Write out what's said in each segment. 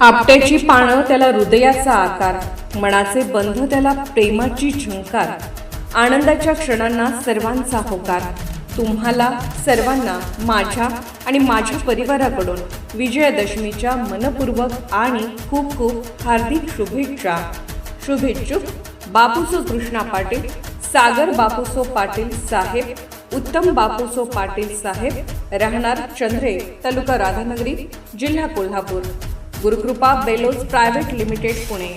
आपट्याची पानं त्याला हृदयाचा आकार मनाचे बंध त्याला प्रेमाची झुंकार आनंदाच्या क्षणांना सर्वांचा होकार. तुम्हाला सर्वांना माझ्या आणि माझ्या परिवाराकडून विजयादशमीच्या मनपूर्वक आणि खूप खूप हार्दिक शुभेच्छा. शुभेच्छुक बापूसो कृष्णा पाटील सागर बापूसो पाटील साहेब उत्तम बापूसो पाटील साहेब राहणार चंद्रे तालुका राधानगरी जिल्हा Kolhapur. Gurukrupa bellows private limited Pune.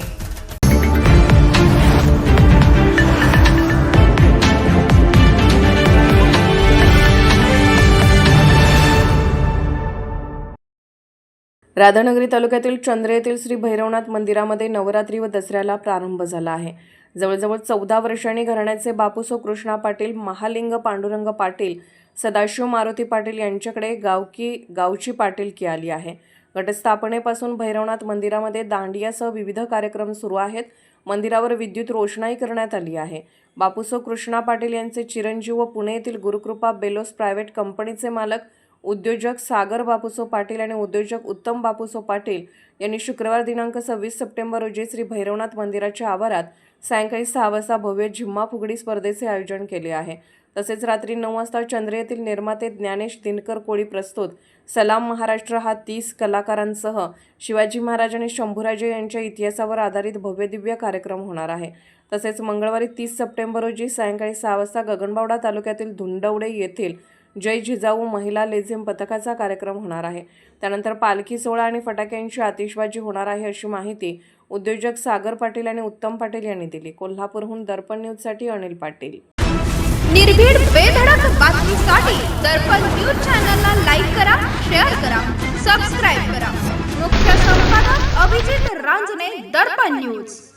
Radhanagari तालुक्यातील चंद्र येथील श्री भैरवनाथ मंदिरामध्ये नवरात्री व दसऱ्याला प्रारंभ झाला आहे. जवळजवळ चौदा वर्षांनी घराण्याचे बापूसो कृष्णा पाटील महालिंग पांडुरंग पाटील सदाशिव मारुती पाटील यांच्याकडे गावकी गावची पाटील की आली आहे. घटस्थापनेपासून भैरवनाथ मंदिरामध्ये दांडियासह विविध कार्यक्रम सुरू आहेत. मंदिरावर विद्युत रोषणाई करण्यात आली आहे. बापूसो कृष्णा पाटील यांचे चिरंजीव व पुणे येथील गुरुकृपा बेलोस प्रायव्हेट कंपनीचे मालक उद्योजक सागर बापूसो पाटील आणि उद्योजक उत्तम बापूसो पाटील यांनी शुक्रवार दिनांक सव्वीस सप्टेंबर रोजी श्री भैरवनाथ मंदिराच्या आवारात सायंकाळी सहा वाजता भव्य झिम्मा फुगडी स्पर्धेचे आयोजन केले आहे. तसेच रात्री नऊ वाजता चंद्र येथील निर्माते ज्ञानेश दिनकर कोळी प्रस्तुत सलाम महाराष्ट्र हा तीस कलाकारांसह शिवाजी महाराज आणि शंभूराजे यांच्या इतिहासावर आधारित भव्यदिव्य कार्यक्रम होणार आहे. तसेच मंगळवारी तीस सप्टेंबर रोजी सायंकाळी सहा वाजता गगनबावडा तालुक्यातील धुंडवडे येथील जय जिजाऊ महिला लेझिम पथकाचा कार्यक्रम होणार आहे. त्यानंतर पालखी सोहळा आणि फटाक्यांची आतिषबाजी होणार आहे अशी माहिती उद्योजक सागर पाटील आणि उत्तम पाटील यांनी दिली. कोल्हापूरहून दर्पण न्यूजसाठी अनिल पाटील. निर्भीड बेधडक बातमीसाठी दर्पण न्यूज चॅनलला लाईक करा शेअर करा सबस्क्राईब करा. मुख्य संपादक अभिजित रांजणे दर्पण न्यूज.